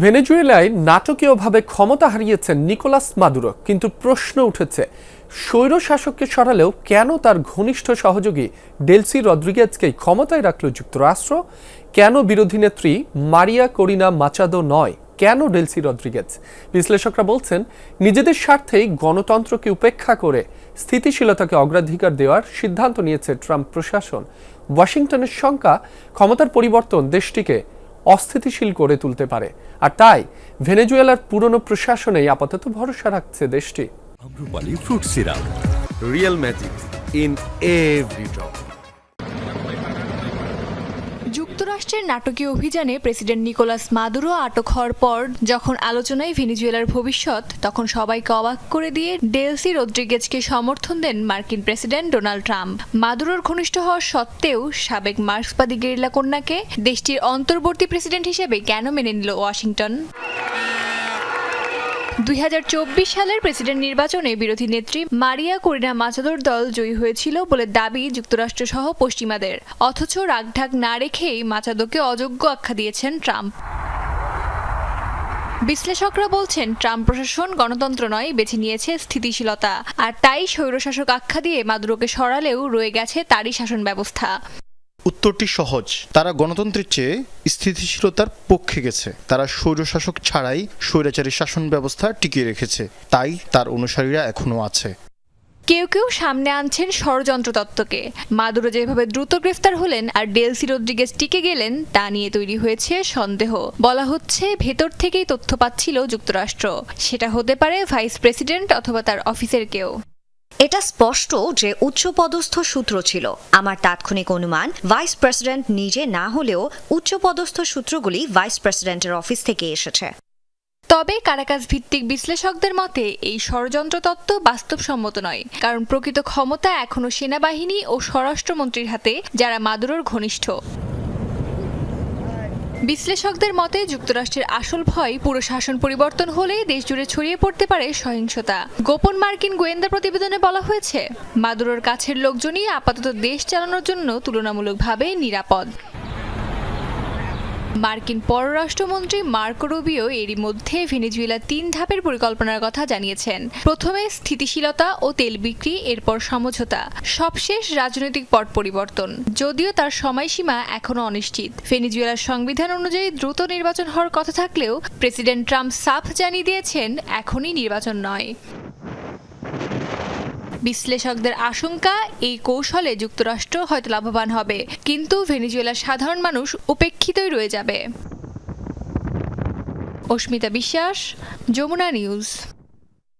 ভেনেজুয়েলায় নাটকীয়ভাবে ক্ষমতা হারিয়েছেন নিকোলাস মাদুরো, কিন্তু প্রশ্ন উঠেছে স্বৈর শাসককে সরালেও কেন তার ঘনিষ্ঠ সহযোগী ডেলসি রদ্রিগেজকেই ক্ষমতায় রাখল যুক্তরাষ্ট্র? কেন বিরোধী নেত্রী মারিয়া করিনা মাচাদো নয়? কেন ডেলসি রদ্রিগেজ? বিশ্লেষকরা বলছেন, নিজেদের স্বার্থেই গণতন্ত্রকে উপেক্ষা করে স্থিতিশীলতাকে অগ্রাধিকার দেওয়ার সিদ্ধান্ত নিয়েছে ট্রাম্প প্রশাসন। ওয়াশিংটনের শঙ্কা, ক্ষমতার পরিবর্তন দেশটিকে অস্থিতিশীল করে তুলতে পারে। আর তাই ভেনেজুয়েলার পুরনো প্রশাসনেই আপাতত ভরসা রাখছে দেশটি। Amrapali fruit syrup real magic in every drop. যুক্তরাষ্ট্রের নাটকীয় অভিযানে প্রেসিডেন্ট নিকোলাস মাদুরো আটক হওয়ার পর যখন আলোচনায় ভেনিজুয়েলার ভবিষ্যৎ, তখন সবাইকে অবাক করে দিয়ে ডেলসি রদ্রিগেজকে সমর্থন দেন মার্কিন প্রেসিডেন্ট ডোনাল্ড ট্রাম্প। মাদুরোর ঘনিষ্ঠ হওয়া সত্ত্বেও সাবেক মার্ক্সবাদী গেরিলা কন্যাকে দেশটির অন্তর্বর্তী প্রেসিডেন্ট হিসেবে কেন মেনে নিল ওয়াশিংটন? দুই হাজার চব্বিশ সালের প্রেসিডেন্ট নির্বাচনে বিরোধী নেত্রী মারিয়া করিনা মাচাদোর দল জয়ী হয়েছিল বলে দাবি যুক্তরাষ্ট্র সহ পশ্চিমাদের। অথচ রাগঢাক না রেখেই মাচাদোকে অযোগ্য আখ্যা দিয়েছেন ট্রাম্প। বিশ্লেষকরা বলছেন, ট্রাম্প প্রশাসন গণতন্ত্র নয়, বেছে নিয়েছে স্থিতিশীলতা। আর তাই স্বৈরশাসক আখ্যা দিয়ে মাদুরোকে সরালেও রয়ে গেছে তারই শাসন ব্যবস্থা উত্তরটি সহজ। তারা গণতন্ত্রের চেয়ে স্থিতিশীলতার পক্ষে গেছে। তারা স্বৈরশাসক ছাড়াই স্বৈরাচারী শাসন ব্যবস্থা টিকিয়ে রেখেছে। তাই তার অনুসারীরা এখনও আছে। কেউ কেউ সামনে আনছেন ষড়যন্ত্র তত্ত্বকে। মাদুরো যেভাবে দ্রুত গ্রেফতার হলেন আর ডেলসি রদ্রিগেজ টিকে গেলেন, তা নিয়ে তৈরি হয়েছে সন্দেহ। বলা হচ্ছে, ভেতর থেকেই তথ্য পাচ্ছিল যুক্তরাষ্ট্র। সেটা হতে পারে ভাইস প্রেসিডেন্ট অথবা তার অফিসের কেউ। এটা স্পষ্ট যে উচ্চপদস্থ সূত্র ছিল। আমার তাৎক্ষণিক অনুমান, ভাইস প্রেসিডেন্ট নিজে না হলেও উচ্চপদস্থ সূত্রগুলি ভাইস প্রেসিডেন্টের অফিস থেকে এসেছে। তবে কারাকাস ভিত্তিক বিশ্লেষকদের মতে, এই ষড়যন্ত্র তত্ত্ব বাস্তবসম্মত নয়, কারণ প্রকৃত ক্ষমতা এখনও সেনাবাহিনী ও স্বরাষ্ট্রমন্ত্রীর হাতে, যারা মাদুরোর ঘনিষ্ঠ। বিশ্লেষকদের মতে, যুক্তরাষ্ট্রের আসল ভয় পুরো শাসন পরিবর্তন হলে দেশজুড়ে ছড়িয়ে পড়তে পারে সহিংসতা। গোপন মার্কিন গোয়েন্দা প্রতিবেদনে বলা হয়েছে, মাদুরোর কাছের লোকজনই আপাতত দেশ চালানোর জন্য তুলনামূলকভাবে নিরাপদ। মার্কিন পররাষ্ট্রমন্ত্রী মার্কো রুবিও এরই মধ্যে ভেনেজুয়েলার তিন ধাপের পরিকল্পনার কথা জানিয়েছেন। প্রথমে স্থিতিশীলতা ও তেল বিক্রি, এরপর সমঝোতা। সবশেষ রাজনৈতিক পট পরিবর্তন। যদিও তার সময়সীমা এখনও অনিশ্চিত। ভেনেজুয়েলার সংবিধান অনুযায়ী দ্রুত নির্বাচন হওয়ার কথা থাকলেও প্রেসিডেন্ট ট্রাম্প সাফ জানিয়ে দিয়েছেন, এখনই নির্বাচন নয়। বিশ্লেষকদের আশঙ্কা, এই কৌশলে যুক্তরাষ্ট্র হয়তো লাভবান হবে। কিন্তু ভেনিজুয়েলার সাধারণ মানুষ উপেক্ষিতই রয়ে যাবে। অস্মিতা বিশ্বাস, যমুনা নিউজ।